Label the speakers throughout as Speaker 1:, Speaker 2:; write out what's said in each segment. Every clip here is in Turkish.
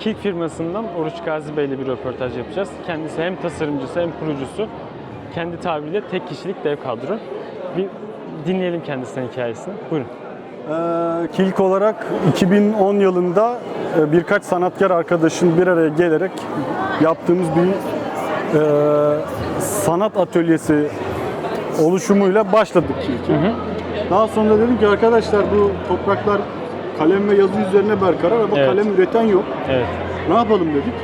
Speaker 1: Kilk firmasından Oruç Gazi Bey ile bir röportaj yapacağız. Kendisi hem tasarımcısı hem kurucusu. Kendi tabiriyle tek kişilik dev kadro. Bir dinleyelim kendisinden hikayesini. Buyurun.
Speaker 2: Ee, Kilk olarak 2010 yılında e, birkaç sanatkar arkadaşın bir araya gelerek yaptığımız bir e, sanat atölyesi oluşumuyla başladık Kilk'e. Daha sonra dedim ki arkadaşlar bu topraklar kalem ve yazı üzerine berkarar ama
Speaker 1: Evet.
Speaker 2: kalem üreten yok.
Speaker 1: Evet.
Speaker 2: Ne yapalım dedik.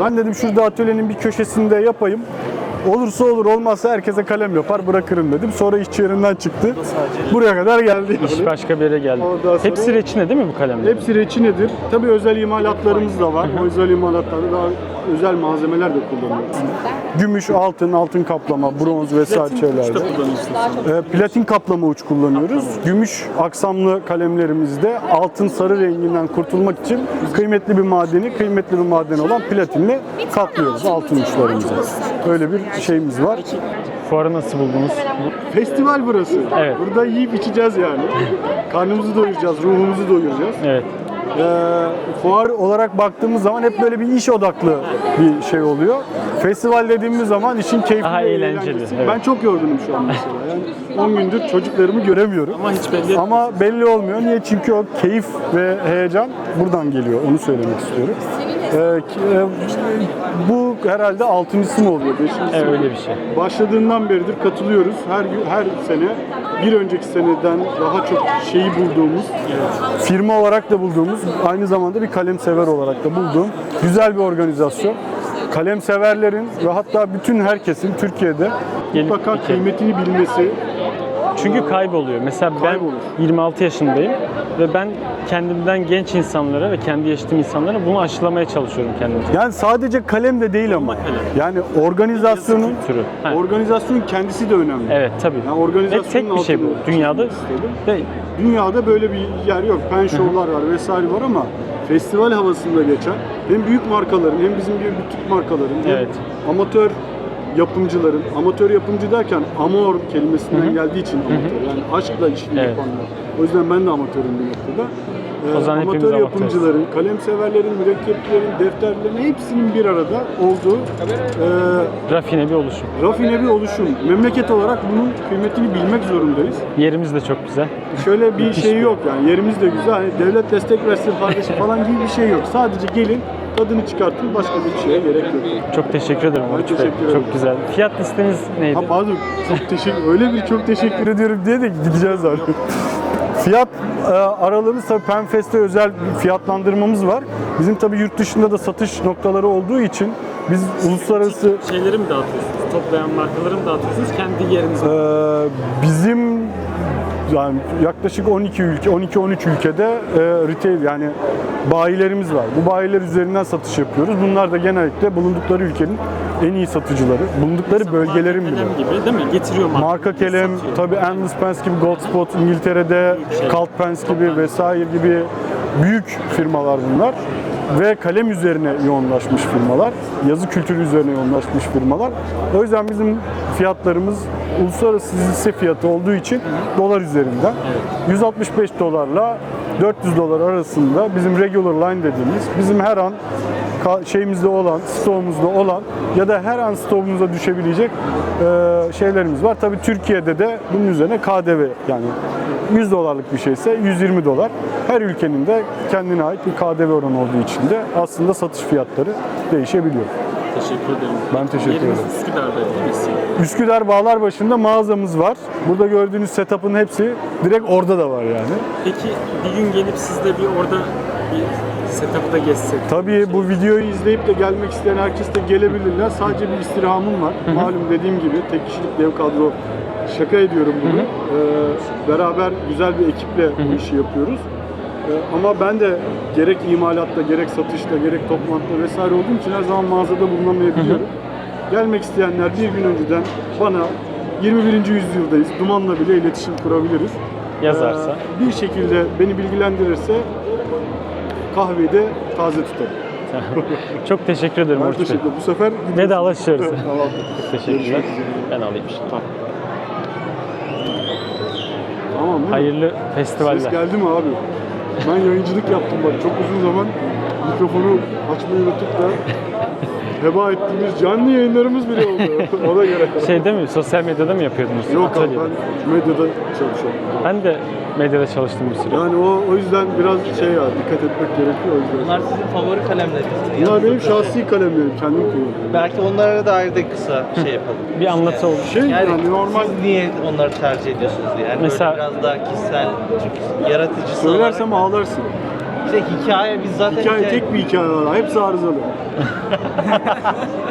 Speaker 2: Ben dedim şurada atölyenin bir köşesinde yapayım. Olursa olur olmazsa herkese kalem yapar bırakırım dedim. Sonra iş yerinden çıktı. Buraya kadar geldi.
Speaker 1: İş başka bir yere geldi.
Speaker 2: Ondan sonra-
Speaker 1: Hepsi reçine değil mi bu kalemler?
Speaker 2: Hepsi reçinedir. Tabii özel imalatlarımız da var. O özel imalatlarda daha özel malzemeler de kullanıyoruz. Gümüş, altın, altın kaplama, bronz vesaire şeylerde. Ee, platin kaplama uç kullanıyoruz. Gümüş aksamlı kalemlerimizde altın sarı renginden kurtulmak için kıymetli bir madeni, kıymetli bir maden olan platinle kaplıyoruz altın uçlarımızı. Öyle bir şeyimiz var.
Speaker 1: Fuarı nasıl buldunuz?
Speaker 2: Festival burası.
Speaker 1: Evet.
Speaker 2: Burada yiyip içeceğiz yani. Karnımızı doyuracağız, ruhumuzu doyuracağız.
Speaker 1: Evet.
Speaker 2: Ee, fuar olarak baktığımız zaman hep böyle bir iş odaklı bir şey oluyor. Festival dediğimiz zaman işin keyifli
Speaker 1: Daha
Speaker 2: ve
Speaker 1: eğlenceli,
Speaker 2: eğlencesi.
Speaker 1: evet.
Speaker 2: Ben çok yorgunum şu an mesela. Yani 10 gündür çocuklarımı göremiyorum.
Speaker 1: Ama hiç belli
Speaker 2: Ama belli olmuyor. Niye? Çünkü o keyif ve heyecan buradan geliyor. Onu söylemek istiyorum. Ee, ki- e, bu herhalde altıncısı mı oluyor? Beşincisi
Speaker 1: Evet,
Speaker 2: mi?
Speaker 1: öyle bir şey.
Speaker 2: Başladığından beridir katılıyoruz. Her her sene bir önceki seneden daha çok şeyi bulduğumuz, firma olarak da bulduğumuz, aynı zamanda bir kalem sever olarak da bulduğum güzel bir organizasyon. Kalem severlerin ve hatta bütün herkesin Türkiye'de
Speaker 1: Gelip
Speaker 2: mutlaka kıymetini bilmesi,
Speaker 1: Çünkü kayboluyor. Mesela
Speaker 2: Kaybolur.
Speaker 1: ben 26 yaşındayım ve ben kendimden genç insanlara ve kendi yaşadığım insanlara bunu aşılamaya çalışıyorum kendimce.
Speaker 2: yani sadece kalem de değil ama yani organizasyonun
Speaker 1: Türü. Ha.
Speaker 2: organizasyonun kendisi de önemli.
Speaker 1: Evet tabii.
Speaker 2: Yani
Speaker 1: ve
Speaker 2: organizasyonun
Speaker 1: tek bir şey bu. Dünyada ve
Speaker 2: Dünyada böyle bir yer yok. Pen show'lar var vesaire var ama festival havasında geçen hem büyük markaların hem bizim gibi butik markaların hem
Speaker 1: Evet.
Speaker 2: amatör yapımcıların, amatör yapımcı derken amor kelimesinden geldiği için amatör. Yani aşkla işini
Speaker 1: Evet.
Speaker 2: yapanlar. O yüzden ben de amatörüm bir noktada. Ee,
Speaker 1: O zaman
Speaker 2: amatör yapımcıların, kalem severlerin, mürekkeplerin, defterlerin hepsinin bir arada olduğu e,
Speaker 1: rafine bir oluşum.
Speaker 2: rafine bir oluşum. Memleket olarak bunun kıymetini bilmek zorundayız.
Speaker 1: Yerimiz de çok güzel.
Speaker 2: Şöyle bir şey yok yani yerimiz de güzel. Hani devlet destek versin kardeşim falan gibi bir şey yok. Sadece gelin tadını çıkartın başka bir şeye gerek yok.
Speaker 1: Çok teşekkür ederim
Speaker 2: Ben teşekkür ederim.
Speaker 1: Çok güzel. Fiyat listeniz neydi?
Speaker 2: Ha pardon çok teşekkür öyle bir çok teşekkür ediyorum diye de gideceğiz zaten. Fiyat e, aralığımız tabii Penfest'te özel bir fiyatlandırmamız var. Bizim tabii yurt dışında da satış noktaları olduğu için biz uluslararası
Speaker 1: Şeyleri mi dağıtıyorsunuz? Toplayan markaları mı dağıtıyorsunuz? Kendi yeriniz
Speaker 2: Ee, bizim yani yaklaşık 12 ülke, 12-13 ülkede e, retail yani bayilerimiz var. Bu bayiler üzerinden satış yapıyoruz. Bunlar da genellikle bulundukları ülkenin en iyi satıcıları. Bulundukları bölgelerin bile.
Speaker 1: gibi değil mi? Getiriyor marka.
Speaker 2: Marka Kelem, tabii Endless Pens gibi, Goldspot İngiltere'de, Cult Pens gibi vesaire gibi büyük firmalar bunlar. Ve kalem üzerine yoğunlaşmış firmalar, yazı kültürü üzerine yoğunlaşmış firmalar. O yüzden bizim fiyatlarımız uluslararası lise fiyatı olduğu için dolar üzerinden. 165 dolarla 400 dolar arasında bizim regular line dediğimiz, bizim her an şeyimizde olan, stoğumuzda olan ya da her an stoğumuza düşebilecek e, şeylerimiz var. Tabii Türkiye'de de bunun üzerine KDV yani 100 dolarlık bir şeyse 120 dolar. Her ülkenin de kendine ait bir KDV oranı olduğu için de aslında satış fiyatları değişebiliyor.
Speaker 1: Teşekkür ederim.
Speaker 2: Ben teşekkür
Speaker 1: Yerimiz
Speaker 2: ederim.
Speaker 1: Üsküdar'da değil mi?
Speaker 2: Üsküdar Bağlarbaşı'nda mağazamız var. Burada gördüğünüz setup'ın hepsi direkt orada da var yani.
Speaker 1: Peki bir gün gelip siz de bir orada bir setup'ı da gezsek.
Speaker 2: Tabii bu videoyu izleyip de gelmek isteyen herkes de gelebilirler. Sadece bir istirhamım var. Malum dediğim gibi tek kişilik dev kadro şaka ediyorum bunu. Ee, beraber güzel bir ekiple bu işi yapıyoruz. Ee, ama ben de gerek imalatta, gerek satışta, gerek toplantıda vesaire olduğum için her zaman mağazada bulunamayabiliyorum. Gelmek isteyenler bir gün önceden bana 21. yüzyıldayız. Dumanla bile iletişim kurabiliriz.
Speaker 1: Yazarsa.
Speaker 2: Ee, bir şekilde beni bilgilendirirse kahveyi de taze tutarım.
Speaker 1: Çok teşekkür ederim
Speaker 2: Ben
Speaker 1: Oruç Bey.
Speaker 2: teşekkür ederim. Bu sefer.
Speaker 1: Vedalaşıyoruz.
Speaker 2: tamam.
Speaker 1: Teşekkürler. Ben alayım şimdi.
Speaker 2: Tamam değil mi?
Speaker 1: Hayırlı
Speaker 2: Ses
Speaker 1: festivaller.
Speaker 2: geldi mi abi? Ben yayıncılık yaptım bak çok uzun zaman mikrofonu açmayı unuttuk da heba ettiğimiz canlı yayınlarımız bile oldu. Ona göre.
Speaker 1: Şeyde mi, sosyal medyada mı yapıyordunuz?
Speaker 2: Yok abi
Speaker 1: Atölyede.
Speaker 2: ben medyada çalışıyorum.
Speaker 1: Ben de medyada çalıştım bir süre.
Speaker 2: Yani o, o yüzden biraz şey ya dikkat etmek gerekiyor o yüzden.
Speaker 3: Bunlar sizin favori kalemleriniz. mi?
Speaker 2: Bunlar benim şahsi kalemlerim, kendim kullanıyorum.
Speaker 3: Belki onlara dair de kısa şey yapalım.
Speaker 1: Bir anlatı olur.
Speaker 2: Şey
Speaker 3: Yani,
Speaker 2: yani, normal
Speaker 3: siz niye onları tercih ediyorsunuz diye. Yani
Speaker 1: Mesela-
Speaker 3: böyle biraz daha kişisel, çünkü yaratıcısı
Speaker 2: söylersem
Speaker 3: olarak.
Speaker 2: ağlarsın.
Speaker 3: İşte hikaye biz zaten
Speaker 2: Hikaye tek bir hikaye var. Hepsi arızalı.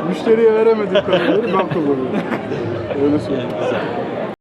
Speaker 2: Müşteriye veremediğim kalemleri ben kullanıyorum. Öyle söyleyeyim.